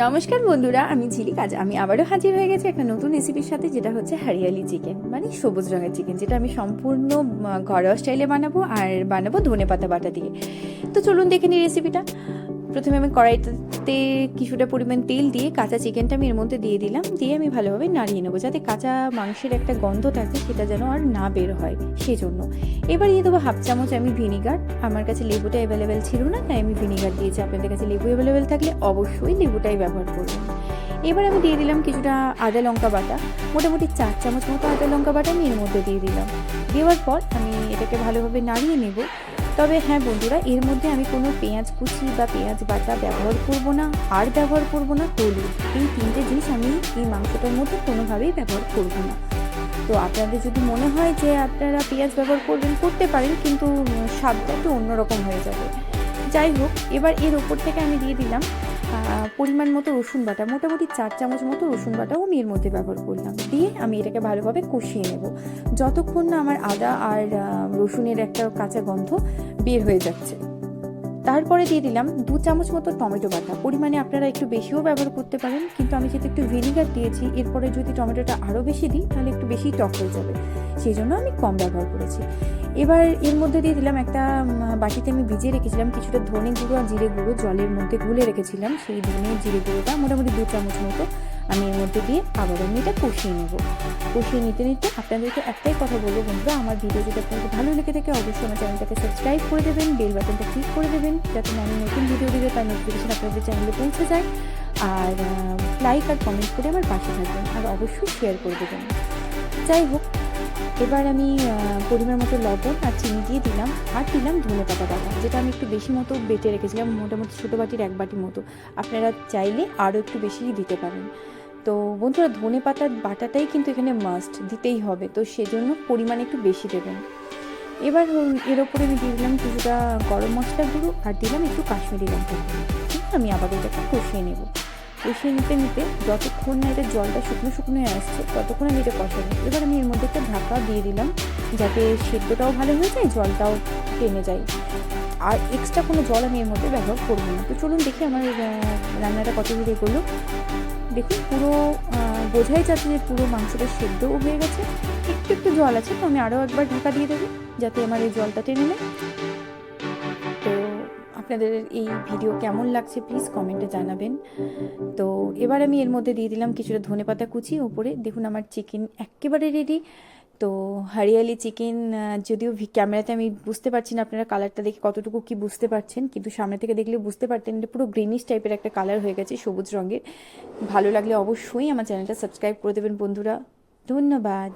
নমস্কার বন্ধুরা, আমি ঝিলিক। আজ আমি আবারও হাজির হয়ে গেছি একটা নতুন রেসিপির সাথে, যেটা হচ্ছে হারিয়ালি চিকেন মানে সবুজ রঙের চিকেন যেটা আমি সম্পূর্ণ ঘরোয়া স্টাইলে বানাবো আর বানাবো ধনে পাতা বাটা দিয়ে। তো চলুন দেখে নিই রেসিপিটা প্রথমে আমি কড়াইতে কিছুটা পরিমাণ তেল দিয়ে কাঁচা চিকেনটা আমি এর মধ্যে দিয়ে দিলাম। দিয়ে আমি ভালোভাবে নাড়িয়ে নেব যাতে কাঁচা মাংসের একটা গন্ধ থাকে, সেটা যেন আর না বের হয় সেই জন্য এবার দিয়ে দেবো হাফ চামচ আমি ভিনিগার। আমার কাছে লেবুটা অ্যাভেলেবেল ছিল না, তাই আমি ভিনিগার দিয়েছি। আপনাদের কাছে লেবু অ্যাভেলেবেল থাকলে অবশ্যই লেবুটাই ব্যবহার করবেন। এবার আমি দিয়ে দিলাম কিছুটা আদা লঙ্কা বাটা। মোটামুটি চার চামচ মতো আদা লঙ্কা বাটা আমি এর মধ্যে দিয়ে দিলাম। দেওয়ার পর আমি এটাকে ভালোভাবে নাড়িয়ে নেব। তবে হ্যাঁ বন্ধুরা, এর মধ্যে আমি কোনো পেঁয়াজ কুচি বা পেঁয়াজ বাটা ব্যবহার করব না, আর ব্যবহার করব না তলু এই তিনটে জিনিস আমি এই মাংসটার মধ্যে কোনোভাবেই ব্যবহার করব না। তো আপনাদের যদি মনে হয় যে আপনারা পেঁয়াজ ব্যবহার করবেন, করতে পারেন, কিন্তু স্বাদটা একটু অন্যরকম হয়ে যাবে। যাই হোক, এবার এর ওপর থেকে আমি দিয়ে দিলাম পরিমাণ মতো রসুন বাটা, মোটামুটি চার চামচ মতো রসুন বাটাও আমি এর মধ্যে ব্যবহার করলাম। দিয়ে আমি এটাকে ভালোভাবে কষিয়ে নেব। যতক্ষণ না আমার আদা আর রসুনের একটা কাঁচা গন্ধ বের হয়ে যাচ্ছে। তারপরে দিয়ে দিলাম দু চামচ মতো টমেটো বাটা। পরিমাণে আপনারা একটু বেশিও ব্যবহার করতে পারেন, কিন্তু আমি যেহেতু একটু ভিনিগার দিয়েছি, এরপরে যদি টমেটোটা আরও বেশি দিই, তাহলে একটু বেশি টক হয়ে যাবে। সেই জন্য আমি কম ব্যবহার করেছি। এবার এর মধ্যে দিয়ে দিলাম একটা বাটিতে আমি ভিজিয়ে রেখেছিলাম কিছুটা ধনে গুঁড়ো আর জিরে গুঁড়ো, জলের মধ্যে গুলে রেখেছিলাম। সেই ধনে জিরে গুঁড়োটা মোটামুটি দু চামচ মতো। আমি এর মধ্যে দিয়ে আবার আমি এটা কষিয়ে নেব। কষিয়ে নিতে নিতে আপনাদেরকে একটাই কথা বলব বন্ধুরা, আমার ভিডিও যদি আপনাদের ভালো লেগে থাকে, অবশ্যই আমার চ্যানেলটাকে সাবস্ক্রাইব করে দেবেন বেল বাটনটা ক্লিক করে দেবেন, যাতে আমি নতুন ভিডিও দিলে তার নোটিফিকেশন আপনাদের চ্যানেলে পৌঁছে যায়। আর লাইক আর কমেন্ট করে আমার পাশে থাকবেন, আর অবশ্যই শেয়ার করে দেবেন। যাই হোক এবার আমি পরিমাণ মতো লবণ আর চিনি দিয়ে দিলাম। আর দিলাম ধনে পাতা বাটা, যেটা আমি একটু বেশি মতো বেটে রেখেছিলাম, মোটামুটি ছোটো বাটির এক বাটি মতো। আপনারা চাইলে আরও একটু বেশি দিতে পারেন। তো বন্ধুরা, ধনে পাতার বাটাটাই কিন্তু এখানে মাস্ট দিতেই হবে। তো সেজন্য পরিমাণ একটু বেশি দেবেন। এবার এর ওপরে আমি দিয়ে দিলাম কিছুটা গরম মশলা গুঁড়ো আর দিলাম একটু কাশ্মীরি লঙ্কা আমি আবার এটাকে কষিয়ে নেব। কষিয়ে নিতে নিতে যতক্ষণ না এটা জলটা শুকনো শুকনো হয়ে আসছে, ততক্ষণ আমি এটা কষাবো এবার আমি এর মধ্যে একটা ঢাকা দিয়ে দিলাম, যাতে সেদ্ধটাও ভালো হয়ে যায়, জলটাও টেনে যায়। আর এক্সট্রা কোনো জল আমি এর মধ্যে ব্যবহার করব না। তো চলুন দেখি আমার রান্নাটা কত দূর এগোলো। দেখুন, পুরো বোঝাই যাচ্ছে যে পুরো মাংসটা সেদ্ধও হয়ে গেছে। একটু একটু জল আছে, তো আমি আরও একবার ঢাকা দিয়ে দেবো, যাতে আমার এই জলটা টেনে নেয়। আপনাদের এই ভিডিও কেমন লাগছে প্লিজ কমেন্টে জানাবেন। তো এবার আমি এর মধ্যে দিয়ে দিলাম কিছুটা ধনে পাতা কুচি, ওপরে দেখুন আমার চিকেন একেবারে রেডি তো হরিয়ালি চিকেন যদিও ক্যামেরাতে আমি বুঝতে পারছি না আপনারা কালারটা দেখে কতটুকু কি বুঝতে পারছেন, কিন্তু সামনে থেকে দেখলে বুঝতে পারতেন এটা পুরো গ্রিনিশ টাইপের একটা কালার হয়ে গেছে সবুজ রঙের। ভালো লাগলে অবশ্যই আমার চ্যানেলটা সাবস্ক্রাইব করে দেবেন বন্ধুরা। ধন্যবাদ।